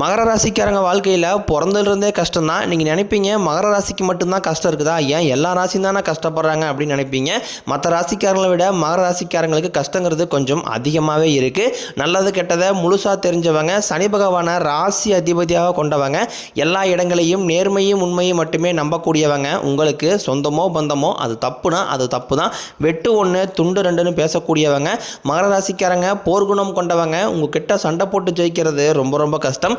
மகர ராசிக்காரங்க வாழ்க்கையில் பிறந்ததுலேருந்தே கஷ்டம் தான் நீங்கள் நினைப்பீங்க மகர ராசிக்கு மட்டும்தான் கஷ்டம் இருக்குதா? ஏன் எல்லா ராசியும் தானே கஷ்டப்படுறாங்க அப்படின்னு நினைப்பீங்க. மற்ற ராசிக்காரங்களை விட மகர ராசிக்காரங்களுக்கு கஷ்டங்கிறது கொஞ்சம் அதிகமாகவே இருக்குது நல்லது கெட்டதை முழுசாக தெரிஞ்சவங்க சனி பகவானை ராசி அதிபதியாக கொண்டவங்க எல்லா இடங்களையும் நேர்மையும் உண்மையும் மட்டுமே நம்பக்கூடியவங்க உங்களுக்கு சொந்தமோ பந்தமோ அது தப்புனா அது தப்பு தான் வெட்டு ஒன்று துண்டு ரெண்டுன்னு பேசக்கூடியவங்க மகர ராசிக்காரங்க போர்க்குணம் கொண்டவங்க உங்ககிட்ட சண்டை போட்டு ஜெயிக்கிறது ரொம்ப ரொம்ப கஷ்டம்.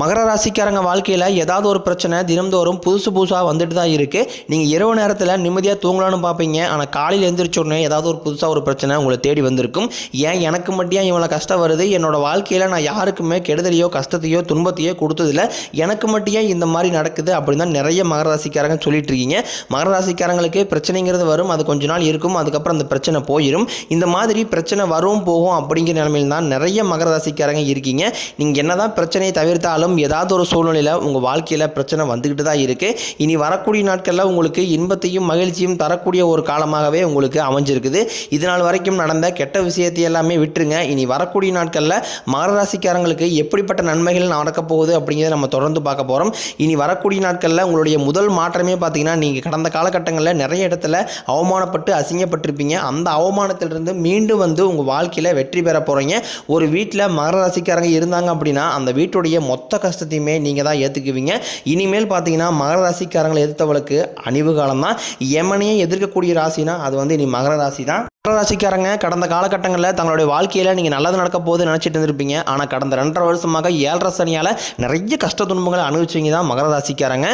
மகர ராசிக்காரங்க வாழ்க்கையில் ஏதாவது ஒரு பிரச்சனை தினம்தோறும் புதுசு புதுசாக வந்துட்டு தான் இருக்குது நீங்கள் இரவு நேரத்தில் நிம்மதியாக தூங்கலாம்னு பார்ப்பீங்க. ஆனால் காலையில் எழுந்திரிச்சோடனே ஏதாவது ஒரு புதுசாக ஒரு பிரச்சனை உங்களை தேடி வந்திருக்கும். ஏன் எனக்கு மட்டும் இவ்வளோ கஷ்டம் வருது? என்னோடய வாழ்க்கையில் நான் யாருக்குமே கெடுதலையோ கஷ்டத்தையோ துன்பத்தையோ கொடுத்ததில்ல. எனக்கு மட்டும் இந்த மாதிரி நடக்குது அப்படின்னு தான் நிறைய மகர ராசிக்காரங்க சொல்லிட்டு இருக்கீங்க. மகர ராசிக்காரங்களுக்கு பிரச்சனைங்கிறது வரும். அது கொஞ்ச நாள் இருக்கும். அதுக்கப்புறம் அந்த பிரச்சனை போயிடும் இந்த மாதிரி பிரச்சனை வரும் போகும் அப்படிங்கிற நிலமையில் தான் நிறைய மகர ராசிக்காரங்க இருக்கீங்க. நீங்கள் என்ன தான் பிரச்சனையை தவிர்த்தாலும் ஏதாவது ஒரு சூழ்நிலையில் உங்கள் வாழ்க்கையில் பிரச்சனை வந்துக்கிட்டு தான் இருக்குது இனி வரக்கூடிய நாட்களில் உங்களுக்கு இன்பத்தையும் மகிழ்ச்சியும் தரக்கூடிய ஒரு காலமாகவே உங்களுக்கு அமைஞ்சிருக்குது. இது நாள் வரைக்கும் நடந்த கெட்ட விஷயத்தை எல்லாமே விட்டுருங்க. இனி வரக்கூடிய நாட்களில் மகர ராசிக்காரங்களுக்கு எப்படிப்பட்ட நன்மைகள் நடக்கப் போகுது அப்படிங்கிறத நம்ம தொடர்ந்து பார்க்க போகிறோம் இனி வரக்கூடிய நாட்களில் உங்களுடைய முதல் மாற்றமே பார்த்தீங்கன்னா நீங்கள் கடந்த காலகட்டங்களில் நிறைய இடத்துல அவமானப்பட்டு அசிங்கப்பட்டிருப்பீங்க. அந்த அவமானத்திலிருந்து மீண்டும் வந்து உங்கள் வாழ்க்கையில் வெற்றி பெற போகிறீங்க ஒரு வீட்டில் மகர ராசிக்காரங்க இருந்தாங்க அப்படின்னா அந்த வீட்டுடைய மொத்த கஷ்டத்தையுமே நீங்கள் தான் ஏற்றுக்குவீங்க இனிமேல் பார்த்தீங்கன்னா மகர ராசிக்காரங்களை எதிர்த்தவளுக்கு அணிவு காலம் தான் யமனையே எதிர்க்கக்கூடிய ராசினா அது வந்து இனி மகர ராசி தான் ராசிக்காரங்க கடந்த காலகட்டங்களில் தங்களுடைய வாழ்க்கையில் நீங்கள் நல்லது நடக்க போது நினச்சிட்டு இருந்திருப்பீங்க. ஆனால் கடந்த ரெண்டரை வருஷமாக ஏழரை சனியால் நிறைய கஷ்ட துன்பங்களை அனுபவிச்சிங்க தான் மகர ராசிக்காரங்க.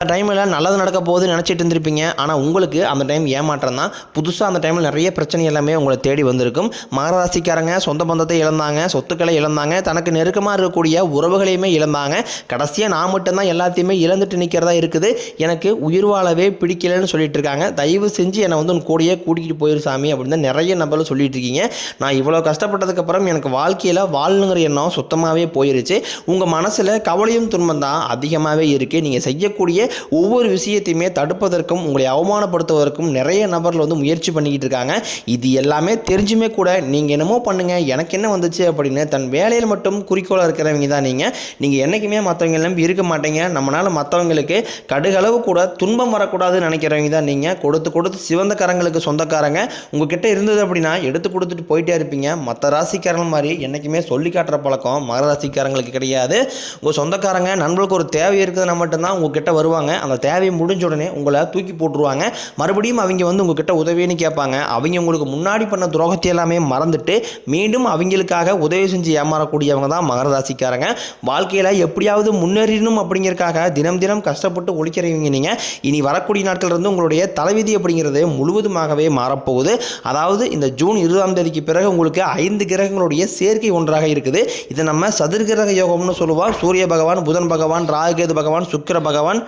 அந்த டைமில் நல்லது நடக்க போகுது நினச்சிட்டு இருந்திருப்பீங்க. ஆனால் உங்களுக்கு அந்த டைம் ஏமாற்றம் தான். புதுசாக அந்த டைமில் நிறைய பிரச்சனை எல்லாமே உங்களை தேடி வந்திருக்கும். மகராசிக்காரங்க சொந்த பந்தத்தை இழந்தாங்க சொத்துக்களை இழந்தாங்க தனக்கு நெருக்கமாக இருக்கக்கூடிய உறவுகளையுமே இழந்தாங்க. கடைசியாக நான் மட்டும்தான் எல்லாத்தையுமே இழந்துட்டு நிற்கிறதா இருக்குது. எனக்கு உயிர் வாழவே பிடிக்கலன்னு சொல்லிட்டு இருக்காங்க. தயவு செஞ்சு என்னை வந்து உன் கூடயே கூட்டிகிட்டு போயிரு சாமி அப்படின்னு நிறைய நபர்கள் சொல்லிட்டு இருக்கீங்க. நான் இவ்வளோ கஷ்டப்பட்டதுக்கப்புறம் எனக்கு வாழ்க்கையில் வாழணுங்கிற எண்ணம் சுத்தமாகவே போயிருச்சு. உங்கள் மனசில் கவலையும் துன்பம் தான் அதிகமாகவே இருக்குது நீங்கள் செய்யக்கூடிய ஒவ்வொரு விஷயத்தையுமே தடுப்பதற்கும் உங்களை அவமானப்படுத்துவதற்கும் நிறைய நபர்கள் வந்து முயற்சி பண்ணிக்கிட்டு இருக்காங்க. இது எல்லாமே தெரிஞ்சுமே கூட நீங்கள் என்னமோ பண்ணுங்கள் எனக்கு என்ன வந்துச்சு அப்படின்னு தன் வேலையில் மட்டும் குறிக்கோளாக இருக்கிறவங்க தான் நீங்கள் நீங்கள் என்றைக்குமே மற்றவங்க நம்பி இருக்க மாட்டீங்க. நம்மளால் மற்றவங்களுக்கு கடுகளவு கூட துன்பம் வரக்கூடாதுன்னு நினைக்கிறவங்க தான் நீங்கள் கொடுத்து கொடுத்து சிவந்த கரங்களுக்கு சொந்தக்காரங்க. உங்ககிட்ட இருந்தது அப்படின்னா எடுத்து கொடுத்துட்டு போயிட்டே இருப்பீங்க. மற்ற ராசிக்காரங்க மாதிரி என்றைக்குமே சொல்லி காட்டுற பழக்கம் மகராசிக்காரங்களுக்கு கிடையாது. உங்கள் சொந்தக்காரங்க நண்பர்களுக்கு ஒரு தேவை இருக்குதுன்னா மட்டும்தான் உங்ககிட்ட வருவாங்க. அந்த தேவை முடிஞ்ச உடனே உங்களை தூக்கி போட்டுருவாங்க. மறுபடியும் அவங்க வந்து உங்ககிட்ட உதவின்னு கேட்பாங்க. அவங்க உங்களுக்கு முன்னாடி பண்ண துரோகத்தை எல்லாமே மறந்துட்டு மீண்டும் அவங்களுக்காக உதவி செஞ்சு ஏமாறக்கூடியவங்க தான் மகர ராசிக்காரங்க வாழ்க்கையில் எப்படியாவது முன்னேறணும் அப்படிங்கிறதுக்காக தினம் தினம் கஷ்டப்பட்டு ஒழிக்கிறவங்க நீங்கள் இனி வரக்கூடிய நாட்கள் இருந்து உங்களுடைய தலைவிதி அப்படிங்கிறது முழுவதுமாகவே மாறப்போகுது. அதாவது இந்த ஜூன் இருபதாம் தேதிக்கு பிறகு உங்களுக்கு ஐந்து கிரகங்களுடைய சேர்க்கை ஒன்றாக இருக்குது. இதை நம்ம சதுர்கிரக யோகம்னு சொல்லுவோம். சூரிய பகவான் புதன் பகவான் ராகுகேது பகவான் சுக்கிர பகவான்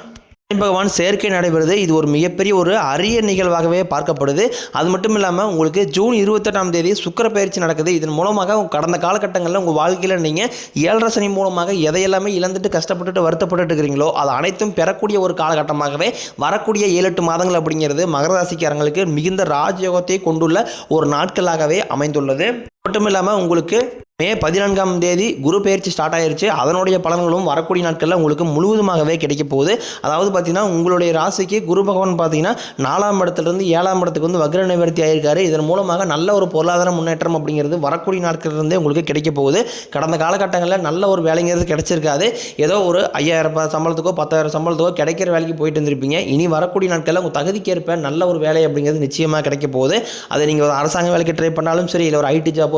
பகவான் சேர்க்கை நடைபெறுது. இது ஒரு மிகப்பெரிய ஒரு அரிய நிகழ்வாகவே பார்க்கப்படுது. அது மட்டும் இல்லாமல் உங்களுக்கு ஜூன் இருபத்தெட்டாம் தேதி சுக்கர பயிற்சி நடக்குது. இதன் மூலமாக கடந்த காலகட்டங்களில் உங்கள் வாழ்க்கையில் நீங்கள் ஏழரை சனி மூலமாக எதையெல்லாமே இழந்துட்டு கஷ்டப்பட்டுட்டு வருத்தப்பட்டுட்டு இருக்கிறீங்களோ அது அனைத்தும் பெறக்கூடிய ஒரு காலகட்டமாகவே வரக்கூடிய ஏழு எட்டு மாதங்கள் அப்படிங்கிறது மகர ராசிக்காரங்களுக்கு மிகுந்த ராஜயோகத்தை கொண்டுள்ள ஒரு நாட்களாகவே அமைந்துள்ளது. மட்டும் இல்லாமல் உங்களுக்கு மே பதினான்காம் தேதி குரு பயிற்சி ஸ்டார்ட் ஆயிருச்சு. அதனுடைய பலன்களும் வரக்கூடிய நாட்களில் உங்களுக்கு முழுவதுமாகவே கிடைக்க போகுது. அதாவது பார்த்தீங்கன்னா உங்களுடைய ராசிக்கு குரு பகவான் பார்த்தீங்கன்னா நாலாம் இடத்துலேருந்து ஏழாம் இடத்துக்கு வந்து வக்ர நிவர்த்தி ஆயிருக்காரு. இதன் மூலமாக நல்ல ஒரு பொருளாதார முன்னேற்றம் அப்படிங்கிறது வரக்கூடிய நாட்கள்லேருந்தே உங்களுக்கு கிடைக்க போகுது. கடந்த காலகட்டங்களில் நல்ல ஒரு வேலைங்கிறது கிடைச்சிருக்காது. ஏதோ ஒரு ஐயாயிரம் ரூபாய் சம்பளத்துக்கோ பத்தாயிரம் சம்பளத்துக்கோ கிடைக்கிற வேலைக்கு போயிட்டு இருந்திருப்பீங்க. இனி வரக்கூடிய நாட்களில் உங்கள் தகுதிக்கேற்ப நல்ல ஒரு வேலை அப்படிங்கிறது நிச்சயமாக கிடைக்க போகுது. அதை நீங்கள் ஒரு அரசாங்க வேலைக்கு ட்ரை பண்ணாலும் சரி இல்லை ஒரு ஐடி ஜாப்போ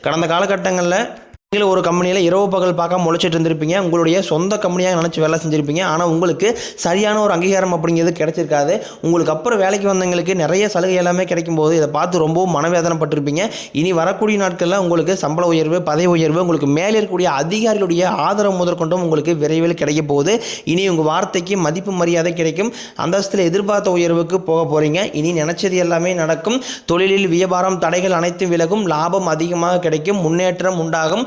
கடந்த காலகட்டங்களில் நீங்கள் ஒரு கம்பெனியில் இரவு பகல் பார்க்காம முளைச்சிட்டு இருந்திருப்பீங்க. உங்களுடைய சொந்த கம்பெனியாக நினச்சி வேலை செஞ்சுருப்பீங்க. ஆனால் உங்களுக்கு சரியான ஒரு அங்கீகாரம் அப்படிங்கிறது கிடைச்சிருக்காது. உங்களுக்கு அப்புறம் வேலைக்கு வந்தவங்களுக்கு நிறைய சலுகை எல்லாமே கிடைக்கும் போது இதை பார்த்து ரொம்பவும் மனவேதனைப்பட்டிருப்பீங்க. இனி வரக்கூடிய நாட்களில் உங்களுக்கு சம்பள உயர்வு பதவி உயர்வு உங்களுக்கு மேலே இருக்கக்கூடிய அதிகாரிகளுடைய ஆதரவு முதற்கொண்டும் உங்களுக்கு விரைவில் கிடைக்க போகுது. இனி உங்கள் வார்த்தைக்கு மதிப்பு மரியாதை கிடைக்கும். அந்தஸ்தில் எதிர்பார்த்த உயர்வுக்கு போக போகிறீங்க இனி நினச்சது எல்லாமே நடக்கும். தொழிலில் வியாபாரம் தடைகள் அனைத்தும் விலகும். லாபம் அதிகமாக கிடைக்கும். முன்னேற்றம் உண்டாகும்.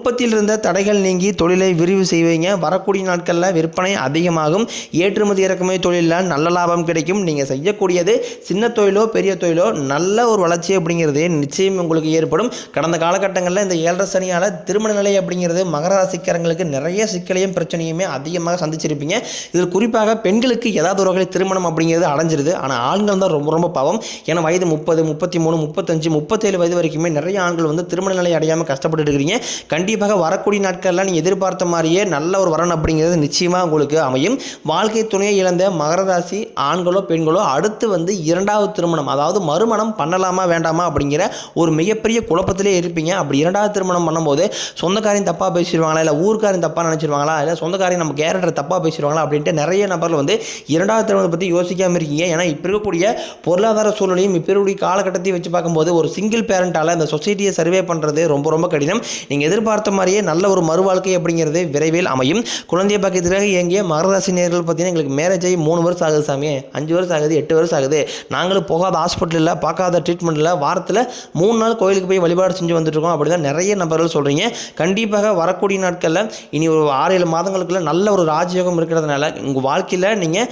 உற்பத்தியில் இருந்த தடைகள் நீங்கி தொழிலை விரிவு செய்வீங்க. வரக்கூடிய நாட்களில் விற்பனை அதிகமாகும். ஏற்றுமதி இறக்குமதி தொழிலில் நல்ல லாபம் கிடைக்கும். நீங்கள் செய்யக்கூடியது சின்ன தொழிலோ பெரிய தொழிலோ நல்ல ஒரு வளர்ச்சி அப்படிங்கிறது நிச்சயம் உங்களுக்கு ஏற்படும். கடந்த காலகட்டங்களில் இந்த ஏழரை சனியால் திருமண நிலை அப்படிங்கிறது மகர ராசிக்காரங்களுக்கு நிறைய சிக்கலையும் பிரச்சனையுமே அதிகமாக சந்திச்சிருப்பீங்க. இதில் குறிப்பாக பெண்களுக்கு ஏதாவது ஒரு வகையில் திருமணம் அப்படிங்கிறது அடைஞ்சிருது. ஆனால் ஆண்கள் தான் ரொம்ப ரொம்ப பாவம். ஏன்னா வயது முப்பது முப்பத்தி மூணு முப்பத்தஞ்சு முப்பத்தேழு வயது வரைக்குமே நிறைய ஆண்கள் வந்து திருமண நிலை அடையாமல் கஷ்டப்பட்டு இருக்கிறீங்க. கண்டிப்பாக வரக்கூடிய நாட்கள்லாம் நீங்கள் எதிர்பார்த்த மாதிரியே நல்ல ஒரு வரன் அப்படிங்கிறது நிச்சயமாக உங்களுக்கு அமையும். வாழ்க்கை துணையை இழந்த மகரராசி ஆண்களோ பெண்களோ அடுத்து வந்து இரண்டாவது திருமணம் அதாவது மறுமணம் பண்ணலாமா வேண்டாமா அப்படிங்கிற ஒரு மிகப்பெரிய குழப்பத்திலே இருப்பீங்க. அப்படி இரண்டாவது திருமணம் பண்ணும்போது சொந்தக்காரையும் தப்பாக பேசிடுவாங்களா இல்லை ஊருக்காரையும் தப்பாக நினச்சிருவாங்களா இல்லை சொந்தக்காரையும் நம்ம கேரக்டர் தப்பாக பேசிடுவாங்களா அப்படின்ட்டு நிறைய நபர்கள் வந்து இரண்டாவது திருமணத்தை பற்றி யோசிக்காமல் இருக்கீங்க. ஏன்னா இப்போ இருக்கக்கூடிய பொருளாதார சூழ்நிலையும் இப்போ இருக்கக்கூடிய காலகட்டத்தையும் வச்சு பார்க்கும்போது ஒரு சிங்கிள் பேரண்டால் இந்த சொசைட்டியை சர்வே பண்ணுறது ரொம்ப ரொம்ப கடினம். நீங்கள் எதிர்பார்த்த மாதிரியே நல்ல ஒரு மறுவாழ்க்கை அப்படிங்கிறது விரைவில் அமையும். குழந்தைய பக்கத்தில் இயங்கிய மகராசி நேர்கள் பார்த்தீங்கன்னா எங்களுக்கு மேரேஜ் ஆகி மூணு வருஷம் ஆகுது சாமி. அஞ்சு வருஷம் ஆகுது எட்டு வருஷம் ஆகுது. நாங்களும் போகாத ஹாஸ்பிட்டலில் பார்க்காத ட்ரீட்மெண்ட்டில் வாரத்தில் மூணு நாள் கோயிலுக்கு போய் வழிபாடு செஞ்சு வந்துட்டுருக்கோம் அப்படி தான் நிறைய நபர்கள் சொல்கிறீங்க கண்டிப்பாக வரக்கூடிய நாட்களில் இனி ஒரு ஆறு ஏழு மாதங்களுக்குள்ள நல்ல ஒரு ராஜயோகம் இருக்கிறதுனால உங்கள் வாழ்க்கையில் நீங்கள்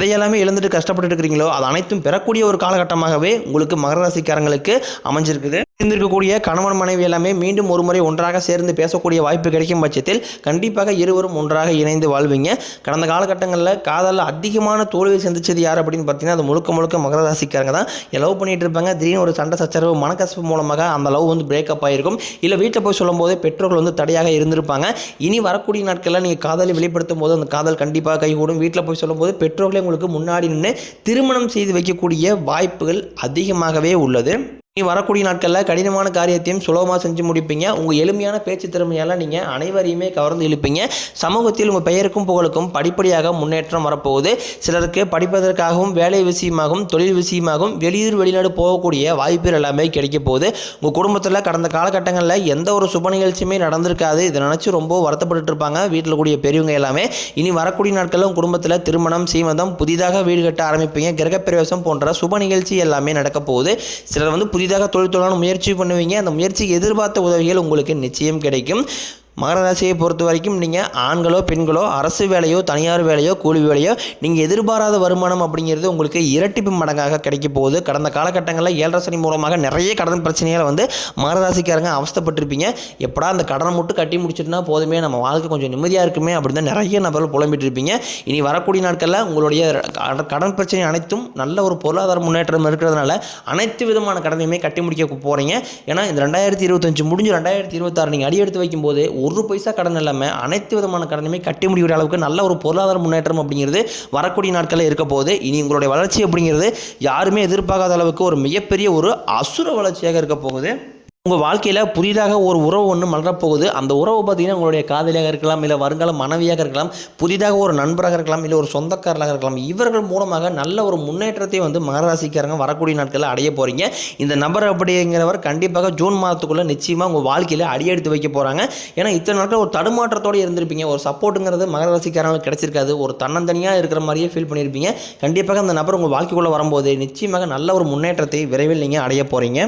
எதையெல்லாமே இழந்துட்டு கஷ்டப்பட்டு இருக்கிறீங்களோ அது அனைத்தும் பெறக்கூடிய ஒரு காலகட்டமாகவே உங்களுக்கு மகர ராசிக்காரங்களுக்கு அமைஞ்சிருக்குது. இருந்திருக்கக்கூடிய கணவன் மனைவி எல்லாமே மீண்டும் ஒரு முறை ஒன்றாக சேர்ந்து பேசக்கூடிய வாய்ப்பு கிடைக்கும் பட்சத்தில் கண்டிப்பாக இருவரும் ஒன்றாக இணைந்து வாழ்வீங்க. கடந்த காலகட்டங்களில் காதலில் அதிகமான தோல்வி சந்திச்சது யார் அப்படின்னு பார்த்தீங்கன்னா அது முழுக்க முழுக்க மகர ராசிக்காரங்க தான். லவ் பண்ணிட்டு இருப்பாங்க. திடீர்னு ஒரு சண்டை சச்சரவு மனக்கசப்பு மூலமாக அந்த லவ் வந்து பிரேக்கப் ஆகிருக்கும் இல்லை வீட்டில் போய் சொல்லும்போது பெற்றோர்கள் வந்து தடையாக இருந்திருப்பாங்க. இனி வரக்கூடிய நாட்களில் நீங்கள் காதலை வெளிப்படுத்தும் போது அந்த காதல் கண்டிப்பாக கைகூடும். வீட்டில் போய் சொல்லும்போது பெற்றோர்களே உங்களுக்கு முன்னாடி நின்று திருமணம் செய்து வைக்கக்கூடிய வாய்ப்புகள் அதிகமாகவே உள்ளது. நீ வரக்கூடிய நாட்களில் கடினமான காரியத்தையும் சுலபமாக செஞ்சு முடிப்பீங்க. உங்கள் எளிமையான பேச்சு திறமையால் நீங்கள் அனைவரையுமே கவர்ந்து இழுப்பீங்க. சமூகத்தில் உங்கள் பெயருக்கும் புகழுக்கும் படிப்படியாக முன்னேற்றம் வரப்போகுது. சிலருக்கு படிப்பதற்காகவும் வேலை விஷயமாகவும் தொழில் விஷயமாகவும் வெளியூர் வெளிநாடு போகக்கூடிய வாய்ப்புகள் எல்லாமே கிடைக்க போகுது. உங்கள் குடும்பத்தில் கடந்த காலகட்டங்களில் எந்த ஒரு சுப நிகழ்ச்சியுமே நடந்திருக்காது. இதை நினச்சி ரொம்ப வருத்தப்பட்டு இருப்பாங்க. வீட்டில் கூடிய பெரியவங்க எல்லாமே. இனி வரக்கூடிய நாட்களில் உங்கள் குடும்பத்தில் திருமணம் சீமந்தம் புதிதாக வீடு கட்ட ஆரம்பிப்பீங்க. கிரகப்பிரவேசம் போன்ற சுப நிகழ்ச்சி எல்லாமே நடக்க போகுது. சிலர் வந்து புதிதாக தொழில் தொடங்க முயற்சி பண்ணுவீங்க. அந்த முயற்சிக்கு எதிர்பார்த்த உதவிகள் உங்களுக்கு நிச்சயம் கிடைக்கும். மகர ராசியை பொறுத்த வரைக்கும் நீங்கள் ஆண்களோ பெண்களோ அரசு வேலையோ தனியார் வேலையோ கூலி வேலையோ நீங்கள் எதிர்பாராத வருமானம் அப்படிங்கிறது உங்களுக்கு இரட்டிப்பு மடங்காக கிடைக்க போகுது. கடந்த காலகட்டங்களில் ஏழரை சனி மூலமாக நிறைய கடன் பிரச்சனைகளை வந்து மகர ராசிக்காரங்க அவஸ்தப்பட்டிருப்பீங்க. எப்படா அந்த கடனை மட்டும் கட்டி முடிச்சிட்டுனா போதுமே நம்ம வாழ்க்கை கொஞ்சம் நிம்மதியாக இருக்குமே அப்படின்னு தான் நிறைய நபர்கள் புலம்பிட்டு இருப்பீங்க இனி வரக்கூடிய நாட்களில் உங்களுடைய கடன் பிரச்சனை அனைத்தும் நல்ல ஒரு பொருளாதார முன்னேற்றம் இருக்கிறதுனால அனைத்து விதமான கடனையுமே கட்டி முடிக்க போகிறீங்க ஏன்னா இந்த ரெண்டாயிரத்தி இருபத்தஞ்சு முடிஞ்சு ரெண்டாயிரத்தி இருபத்தாறு நீங்கள் அடி எடுத்து வைக்கும்போது ஒரு பைசா கடன் இல்லாமல் அனைத்து விதமான கடனுமே கட்டி முடிக்கிற அளவுக்கு நல்ல ஒரு பொருளாதார முன்னேற்றம் அப்படிங்கிறது வரக்கூடிய நாட்களில் இருக்க போகுது. இனி உங்களுடைய வளர்ச்சி அப்படிங்கிறது யாருமே எதிர்பார்க்காத அளவுக்கு ஒரு மிகப்பெரிய ஒரு அசுர வளர்ச்சியாக இருக்க போகுது. உங்கள் வாழ்க்கையில் புதிதாக ஒரு உறவு ஒன்று மலரப்போகுது. அந்த உறவு பார்த்தீங்கன்னா உங்களுடைய காதலியாக இருக்கலாம் இல்லை வருங்கால மனைவியாக இருக்கலாம் புதிதாக ஒரு நண்பராக இருக்கலாம் இல்லை ஒரு சொந்தக்காரராக இருக்கலாம் இவர்கள் மூலமாக நல்ல ஒரு முன்னேற்றத்தை வந்து மகராசிக்காரங்க வரக்கூடிய நாட்களில் அடைய போகிறீங்க இந்த நபர் அப்படிங்கிறவர் கண்டிப்பாக ஜூன் மாதத்துக்குள்ளே நிச்சயமாக உங்கள் வாழ்க்கையில் அடியெடுத்து வைக்க போகிறாங்க ஏன்னா இத்தனை நாட்கள் ஒரு தடுமாற்றத்தோடு இருந்திருப்பீங்க. ஒரு சப்போர்ட்டுங்கிறது மகராசிக்காரங்களுக்கு கிடைச்சிருக்காது. ஒரு தன்னந்தனியாக இருக்கிற மாதிரியே ஃபீல் பண்ணியிருப்பீங்க கண்டிப்பாக அந்த நபர் உங்கள் வாழ்க்கைக்குள்ளே வரும்போது நிச்சயமாக நல்ல ஒரு முன்னேற்றத்தை விரைவில் நீங்கள் அடைய போகிறீங்க